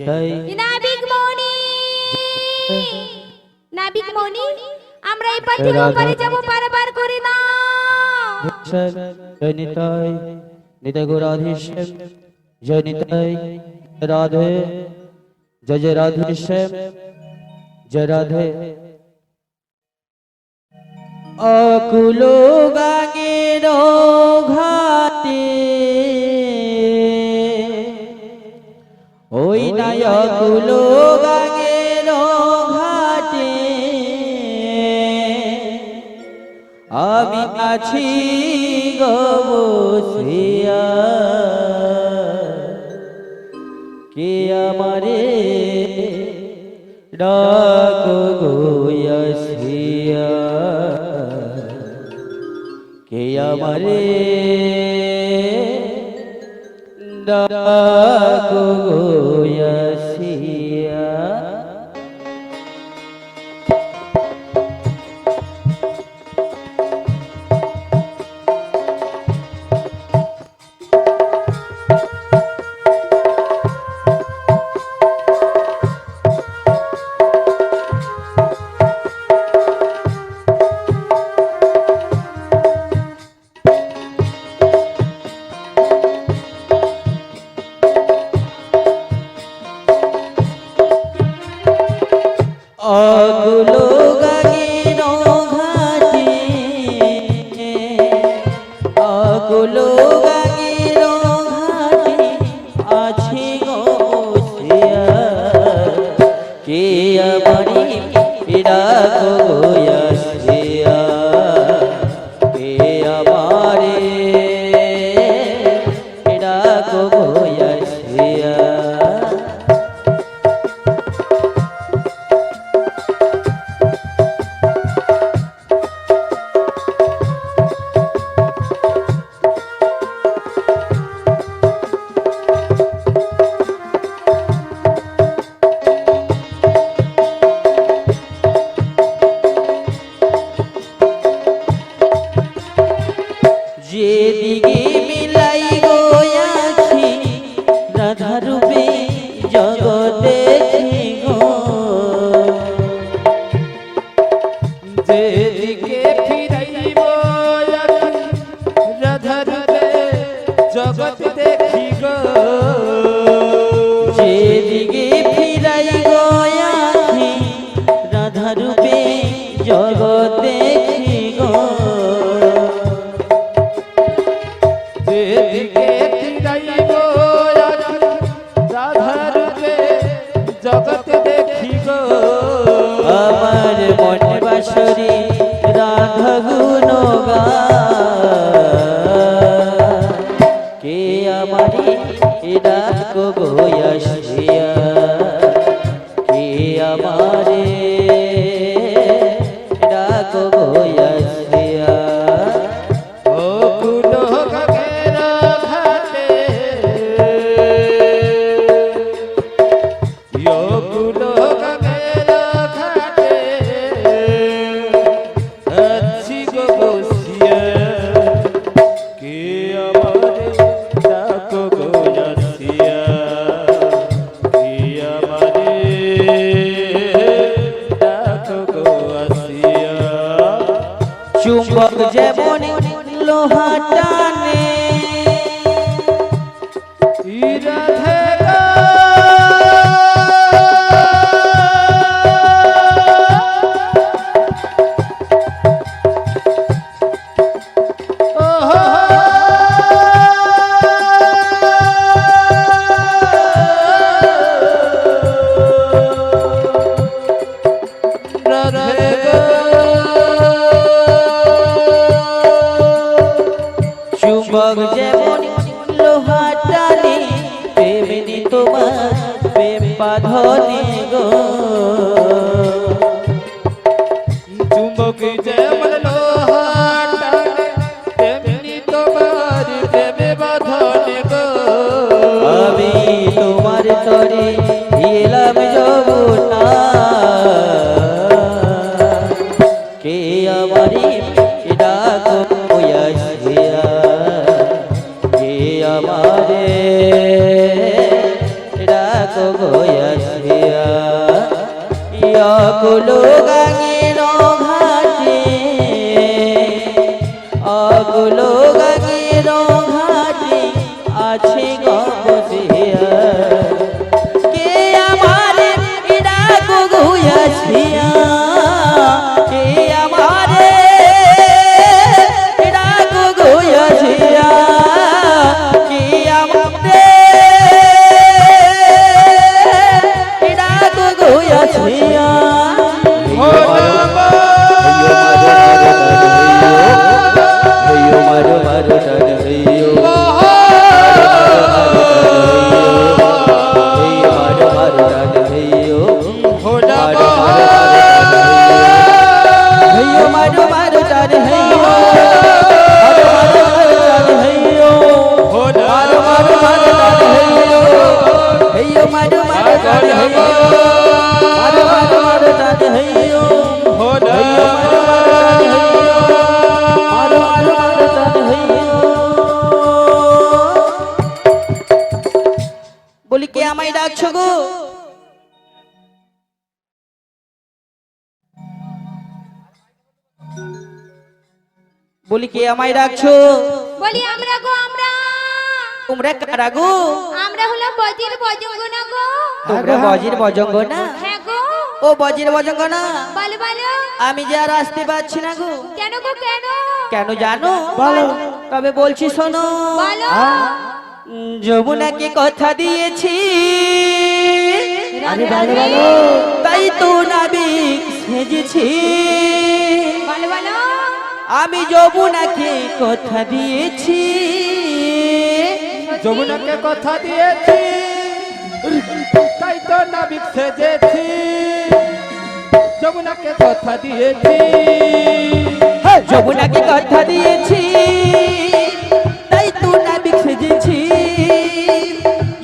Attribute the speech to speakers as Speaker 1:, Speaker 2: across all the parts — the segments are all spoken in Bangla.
Speaker 1: জনিতাই
Speaker 2: নাবিক মণি নাবিক মণি আমরা এই পার থেকে ওপারে যাব পারাপার করে না।
Speaker 1: জনিতাই নিতাই গৌরাধীশ্যাম জনিতাই রাধে জয় জয় রাধেশ্যাম জয় রাধে অকুল গাঙের ঘাটে ওই অকুল গাঙের ঘাটে। আমি আছি গবসিয়া কে আমারে ডাক গোয়াসিয়া কে আমারে ডাক Hare ডাকলো গা
Speaker 3: আমায় রাখছো? বলি
Speaker 2: আমরা গো আমরা।
Speaker 3: তোমরা কারা গো?
Speaker 2: আমরা হলো বজির বজঙ্গ না গো।
Speaker 3: তোমরা বজির বজঙ্গনা?
Speaker 2: হ্যাঁ গো।
Speaker 3: ও বজির বজঙ্গ না
Speaker 2: বলো বলো।
Speaker 3: আমি যে আর আসতে পারছি না গো।
Speaker 2: কেন গো কেন?
Speaker 3: কেন জানো? বলো। তবে বলছি শোনো।
Speaker 2: বলো।
Speaker 3: যমুনাকে কথা দিয়েছি। তাই তো নাবিক সেজেছি। আমি যমুনাকে কথা দিয়েছি।
Speaker 1: যমুনাকে কথা দিয়েছি। তাই তো নাবিক সেজেছি। যমুনাকে কথা দিয়েছি।
Speaker 3: যমুনাকে কথা দিয়েছি। তাই তো নাবিক সেজেছি।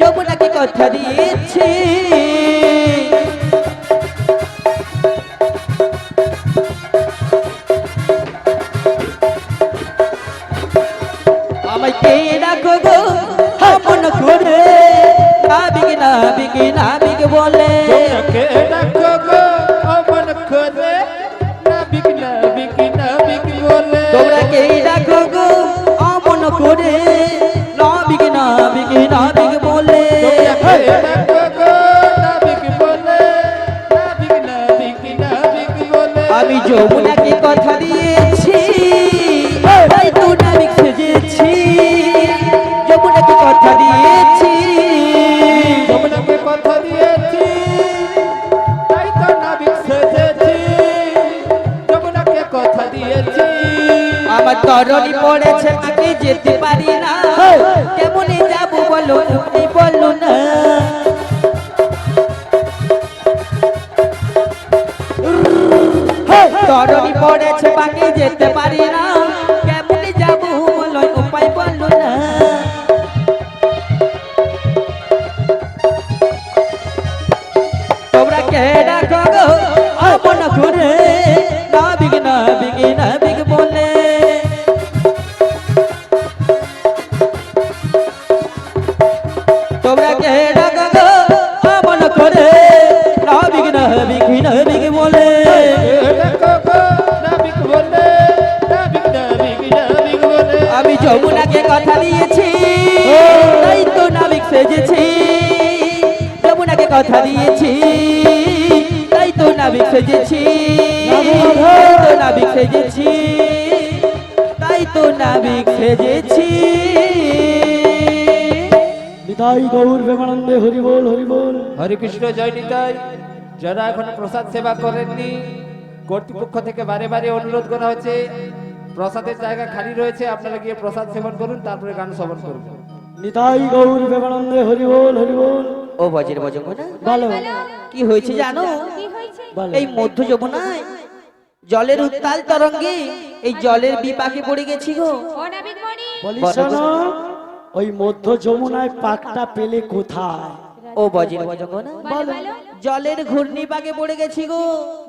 Speaker 3: যমুনাকে কথা দিয়েছি।
Speaker 1: তরণি পড়েছে আমি যেতে পারি না। কেমনে যাব বলো তুমি বলো না। তরণি পড়েছে বাকি যেতে পারি না। কেমনে যাব বলো উপায় বলো না। তোমরা কে ডাকো গো? আপন সেজেছি তাই তো নাবিক সেজেছি।
Speaker 4: নিতাই গৌর প্রেমানন্দে হরি বল হরি বল
Speaker 3: হরে কৃষ্ণ জয় নিতাই। যারা এখন প্রসাদ সেবা করেননি কর্তৃপক্ষ থেকে বারে বারে অনুরোধ করা হচ্ছে প্রসাদের জায়গা খালি রয়েছে আপনারা গিয়ে প্রসাদ সেবন করুন তারপরে গান শ্রবণ করুন।
Speaker 4: নিতাই গৌর প্রেমানন্দে হরি বল হরি বল
Speaker 1: ও বজের বজঙ্গ না
Speaker 4: বলো।
Speaker 1: কি হয়েছে জানো?
Speaker 2: কি হয়েছে
Speaker 4: বলো।
Speaker 1: এই মধ্য যমুনায় জলের উত্তাল তরঙ্গে এই জলের বিপাকে পড়ে গেছি গো।
Speaker 2: ও নাবিক মণি।
Speaker 4: বলি শোনো ওই মধ্য যমুনায় পাকটা পেলে কোথায়?
Speaker 1: ও বজের বজঙ্গ না
Speaker 2: বলো বলো।
Speaker 1: জলের ঘূর্ণি পাকে পড়ে গেছি গো।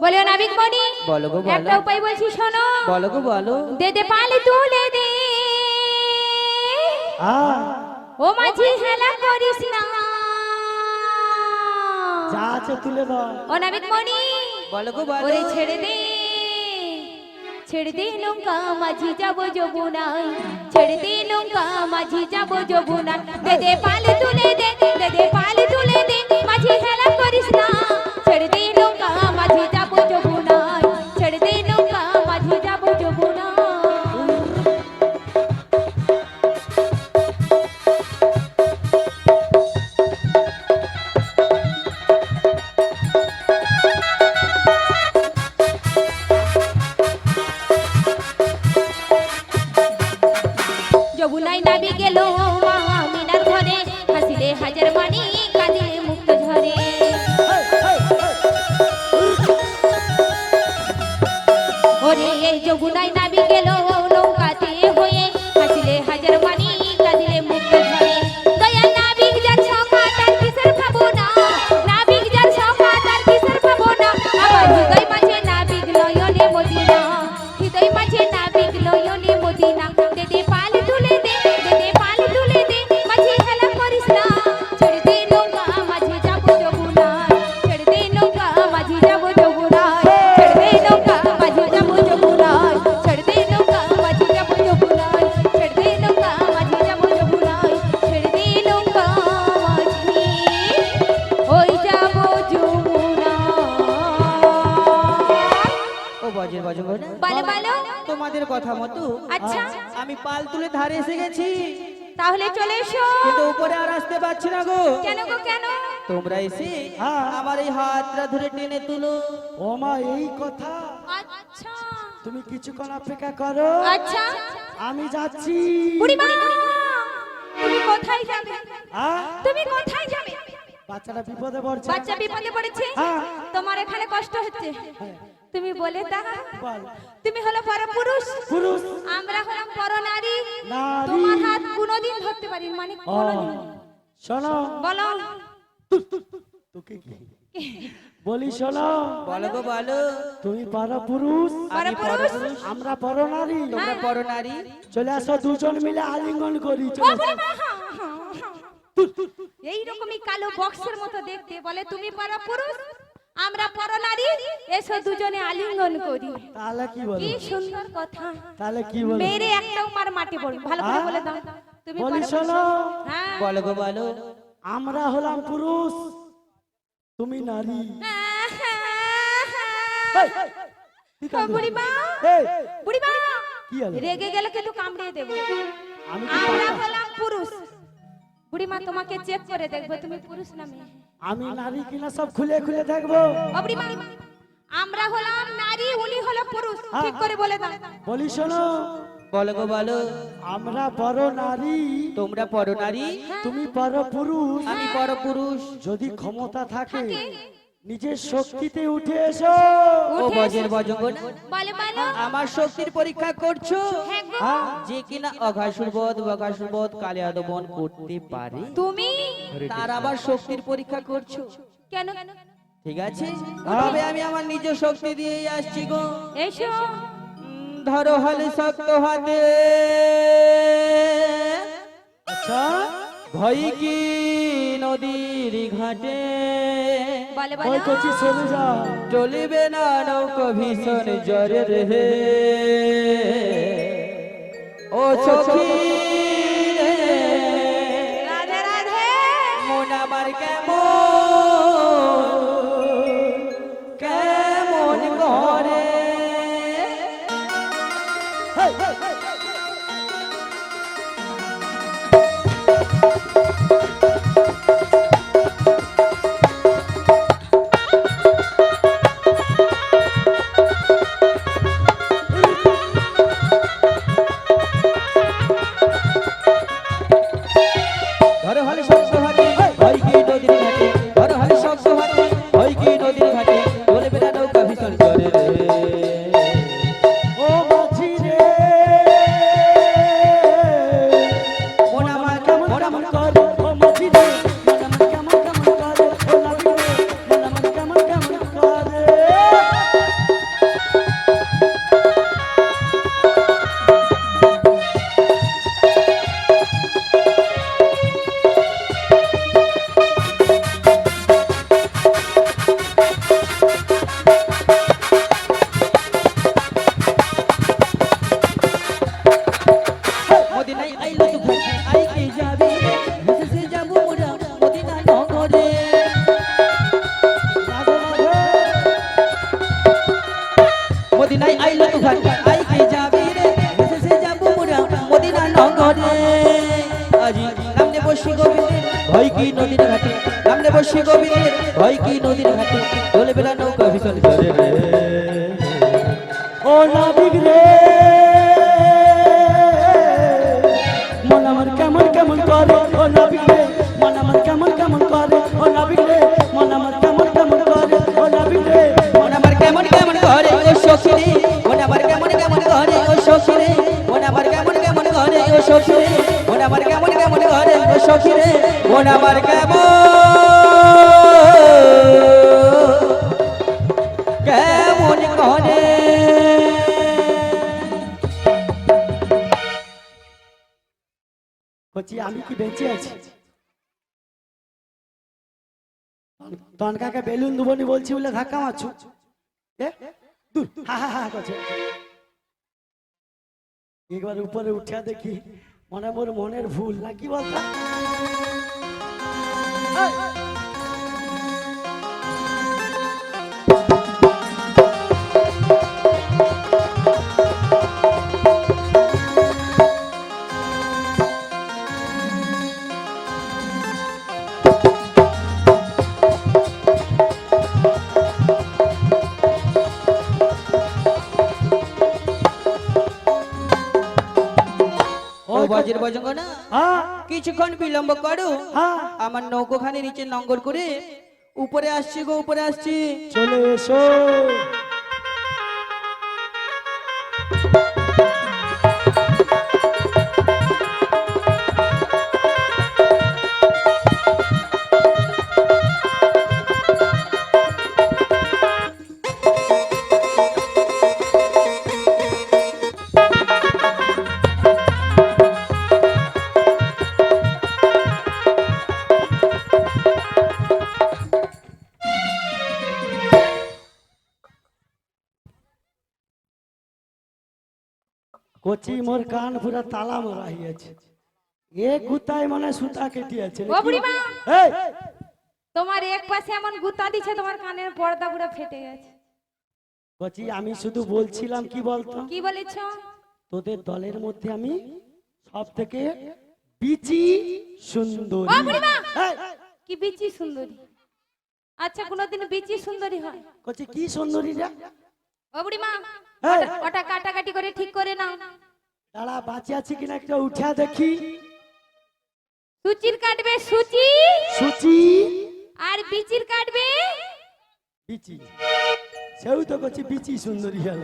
Speaker 2: বলো নাবিক মণি
Speaker 1: বলো গো বলো।
Speaker 2: একটা উপায় বলছি শোনো।
Speaker 1: বলো গো বলো।
Speaker 2: দে দে পালে তুলে দে।
Speaker 4: হ্যাঁ
Speaker 2: ও মাঝি হেলা করিস না।
Speaker 4: যা আছে তুলে দাও
Speaker 2: ও নাবিক মণি
Speaker 1: বলো গো বলো।
Speaker 2: ওরে ছেড়ে দে। ছেড়ে দে নৌকা মাঝি যাব যমুনায় ছেড়ে দে নৌকা মাঝি যাব যমুনায় দে দে পাল তুলে দে দে পালে তুলে
Speaker 1: গো
Speaker 2: কেন?
Speaker 1: তোমরা এসে
Speaker 4: হ্যাঁ।
Speaker 1: আমার এই হাতটা ধরে টেনে তুলো।
Speaker 4: ও মা এই কথা।
Speaker 2: আচ্ছা।
Speaker 4: তুমি কিছুক্ষণ অপেক্ষা করো।
Speaker 2: আচ্ছা।
Speaker 4: আমি যাচ্ছি।
Speaker 2: বুড়িমা তুমি কোথায় যাবে?
Speaker 4: হ্যাঁ?
Speaker 2: তুমি কোথায় যাবে?
Speaker 4: বাচ্চাটা বিপদে পড়ছে।
Speaker 2: বাচ্চা বিপদে পড়েছে?
Speaker 4: হ্যাঁ।
Speaker 2: তোমার এখানে কষ্ট হচ্ছে। তুমি বলে তা তুমি হলো পর পুরুষ। আমরা হলাম পর নারী।
Speaker 4: নারী।
Speaker 2: তোমার হাত কোনোদিন ধরতে পারি মানে কোনোদিন
Speaker 4: শোনো।
Speaker 2: বলো।
Speaker 4: তোকে কি? বলি শোনো।
Speaker 1: বলো গো বলো।
Speaker 4: তুমি পারো পুরুষ
Speaker 1: আমি
Speaker 2: পরপুরুষ?
Speaker 4: আমরা পর নারী
Speaker 1: তোমরা পর নারী
Speaker 4: চলে আসো দুজন মিলে আলিঙ্গন করি চলে।
Speaker 2: এই রকমই কালো বক্সের মতো দেখতে বলে তুমি পারা পুরুষ আমরা পরনারী এসো দুজনে আলিঙ্গন করি।
Speaker 4: তাহলে কি বলো?
Speaker 2: কি সুন্দর কথা।
Speaker 4: তাহলে কি বলো?
Speaker 2: মেরে একটাও মার মাটি পড়বে ভালো করে? বলে দাও। তুমি
Speaker 4: বলি শোনো
Speaker 2: হ্যাঁ।
Speaker 1: বলো গো বলো।
Speaker 4: আমরা হলাম পুরুষ তুমি নারী?
Speaker 2: রেগে গেলে কিন্তু কামড়িয়ে দেবো। আমরা? হলাম পুরুষ। বুড়িমা তোমাকে চেক করে দেখব তুমি পুরুষ না মেয়ে।
Speaker 4: আমি নারী কিনা সব খুলে খুলে দেখব?
Speaker 2: বুড়িমা আমরা হলাম নারী উনি হলো পুরুষ।
Speaker 4: হ্যাঁ,
Speaker 2: ঠিক করে বলে দাও।
Speaker 4: বলি শোনো
Speaker 1: বলো গো বলো।
Speaker 4: আমরা বড় নারী।
Speaker 1: তোমরা পরনারী
Speaker 4: তুমি বড় পুরুষ।
Speaker 1: আমি পর পুরুষ।
Speaker 4: যদি ক্ষমতা থাকে। নিজের শক্তিতে উঠে এসো।
Speaker 1: ও বজের আমার শক্তির পরীক্ষা করছ?
Speaker 2: হ্যাঁ গো।
Speaker 4: হ্যাঁ?
Speaker 1: যে কিনা অঘাসুর বধ বকাসুর বধ কালিয়া দমন করতে পারে।
Speaker 2: তুমি?
Speaker 1: তার আবার শক্তির পরীক্ষা করছ?
Speaker 2: কেন?
Speaker 1: ঠিক আছে? তবে আমি আমার নিজ শক্তি দিয়েই আসছি গো।
Speaker 2: এসো।
Speaker 1: ধরো হলে শক্ত হাতে।
Speaker 4: আচ্ছা
Speaker 1: ভয় কি নদীর ঘাটে?
Speaker 4: যা।
Speaker 1: চলিবে না নৌকো ভীষণ জ্বরে রে ও সখী ভয় কি নদীর ঘাটে? নামনে বসি গোবিন্দের ভয় কি নদীর ঘাটে? চলে বেলা নৌকা ভীষণ জ্বরে রে।
Speaker 4: ও নাবিক রে। মন আমার কেমন কেমন করে, ও নাবিক রে। মন আমার কেমন কেমন করে, ও নাবিক রে। মন আমার কেমন কেমন করে, ও নাবিক রে।
Speaker 1: মন আমার কেমন কেমন করে, ও সখী রে। মন আমার কেমন কেমন করে, ও সখী রে। মন আমার কেমন কেমন করে, ও সখী কেমন করে ও সখী রে, মন আমার কেমন? কেমন করে
Speaker 4: বলছি, আমি কি বেঁচে আছি? তনকাকে বেলুন দুবনি বলছি বলে ধাক্কা মারছু? একবার উপরে উঠে দেখি মনে মোর মনের ভুল নাকি বলতো?
Speaker 1: কিছুক্ষণ বিলম্ব করো।
Speaker 4: হ্যাঁ।
Speaker 1: আমার নৌকোখানে নিচে নঙ্গর করে উপরে আসছি গো উপরে আসছি।
Speaker 4: চলে এসো। মোর কান পুরা তালা মারা হইয়াছে এ গুতায় মানে সুতা কেটিয়াছে
Speaker 2: ও বুড়িমা!
Speaker 4: এই!
Speaker 2: তোমার এক পাশে এমন গুতা দিছে তোমার কানের পর্দা পুরো ফেটে গেছে।
Speaker 4: কচি আমি শুধু বলছিলাম কি বলতো?
Speaker 2: কি বলেছ?
Speaker 4: তোদের দলের মধ্যে আমি সব থেকে বিচি সুন্দরী।
Speaker 2: ও বুড়িমা!
Speaker 4: এই,
Speaker 2: কি বিচি সুন্দরী? আচ্ছা কোনোদিন বিচি সুন্দরী হয়?
Speaker 4: কচি কি সুন্দরী রে?
Speaker 2: ও বুড়িমা ওটা কাটাকাটি করে ঠিক করে নাও।
Speaker 4: দাঁড়া বাঁচে আছে কিনা একটা উঠা দেখি।
Speaker 2: সুচির কাটবে সুচি।
Speaker 4: সুচি।
Speaker 2: আর বিচির কাটবে?
Speaker 4: বিচি। সেও তো কচি বিচি সুন্দরী হল।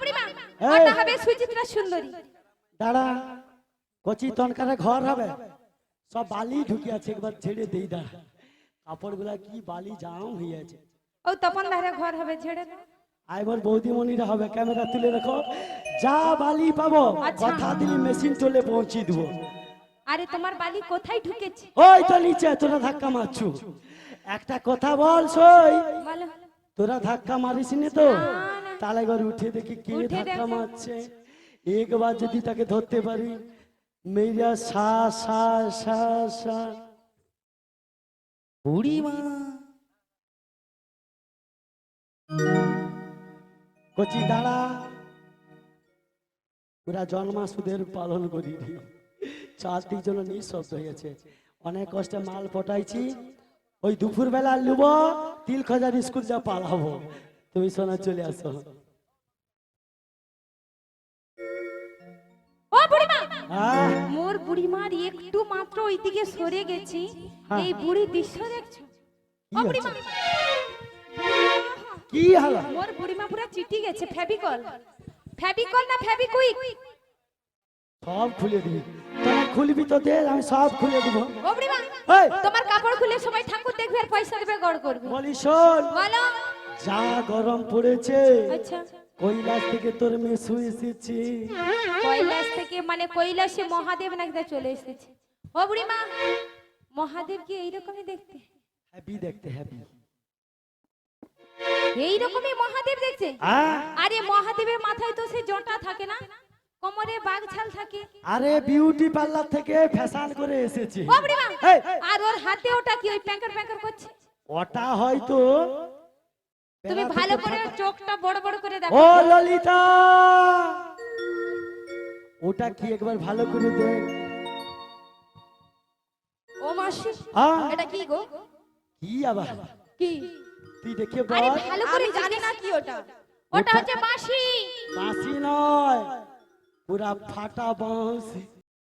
Speaker 2: বুড়িমা
Speaker 4: এই!
Speaker 2: ওটা হবে সুচিত্রা সুন্দরী।
Speaker 4: দাঁড়া কচি তনকারে ঘর হবে। সব বালি ঢুকে আছে একবার ছেড়ে দেই দাঁড়া কাপড়গুলা কি বালি জাম হয়ে আছে।
Speaker 2: ও তপন ধারে ঘর হবে ছেড়ে দাও।
Speaker 4: আইবার বৌদিমণিরা হবে ক্যামেরা তুলে রাখো। যা বালি পাবো
Speaker 2: আচ্ছা।
Speaker 4: কথা দিলি মেশিন চলে পৌঁছে দেবো।
Speaker 2: আরে তোমার বালি কোথায় ঢুকেছে?
Speaker 4: ওই তো নিচে তোরা ধাক্কা মারছু। একটা কথা বল সই। তোরা ধাক্কা মারিস নি তো। তাহলে এবার উঠে দেখি কে ধাক্কা মারছে। একবার যদি তাকে ধরতে পারি মেয়েরা সা সা সা সা।
Speaker 1: বুড়িমা।
Speaker 4: কচি দাঁড়া পুরা জন্মাসুদের পালন করি। চারদিক জন্য নিঃশব্দ হয়েছে অনেক কষ্টে মাল পটাইছি ওই দুপুর বেলা লুব তিল খজার স্কুল যা পালাবো। তুমি শোনা চলে আসো। আহ,
Speaker 2: মোর বুড়িমার একটু মাত্র ওইদিকে সরে গেছি।
Speaker 4: হ্যাঁ।
Speaker 2: এই বুড়ি দৃশ্য দেখছ? বুড়িমা?
Speaker 4: কি হলো?
Speaker 2: মোর বুড়িমা পুরা চিটি গেছে ফেবিকল ফেবিকল না ফেবিকুইক
Speaker 4: সব খুলে দিবি। তোরা খুলবি তো দে আমি সব খুলে দেবো।
Speaker 2: ও বুড়িমা
Speaker 4: এই,
Speaker 2: তোমার কাপড় খুলে সবাই ঠাকুর দেখবে আর পয়সা দেবে গড় করবে।
Speaker 4: বলি শোন
Speaker 2: বলো।
Speaker 4: যা গরম পড়েছে
Speaker 2: আচ্ছা।
Speaker 4: কৈলাস থেকে তোর মেয়ে শুয়ে এসেছি।
Speaker 2: কৈলাস থেকে মানে কৈলাসে মহাদেব নাকি চলে এসেছে। ও বুড়িমা মহাদেব কি এইরকমই দেখতে।
Speaker 4: হ্যাপি দেখতে হ্যাপি
Speaker 2: এইরকমই মহাদেব দেখছে। আরে মহাদেবের মাথায় তো সে জটা থাকে না কোমরে বাঘ ছাল থাকে।
Speaker 4: আরে বিউটি পার্লার থেকে ফ্যাশন করে এসেছে। এই,
Speaker 2: আর ওর হাতে ওটা কি ওই প্যাঙ্কার প্যাঙ্কার করছে?
Speaker 4: ওটা হয়তো
Speaker 2: তুমি ভালো করে চোখটা বড় বড় করে দেখো।
Speaker 4: ও ললিতা! ওটা কি একবার ভালো করে দেখ।
Speaker 2: ও মাসি এটা কি গো?
Speaker 4: কি আবার?
Speaker 2: কি?
Speaker 4: তুই দেখে
Speaker 2: আরে
Speaker 4: বল।
Speaker 2: ভালো করে জানি না কি ওটা। ওটা হচ্ছে বাঁশি
Speaker 4: বাঁশি নয় পুরা ফাটা বাঁশি।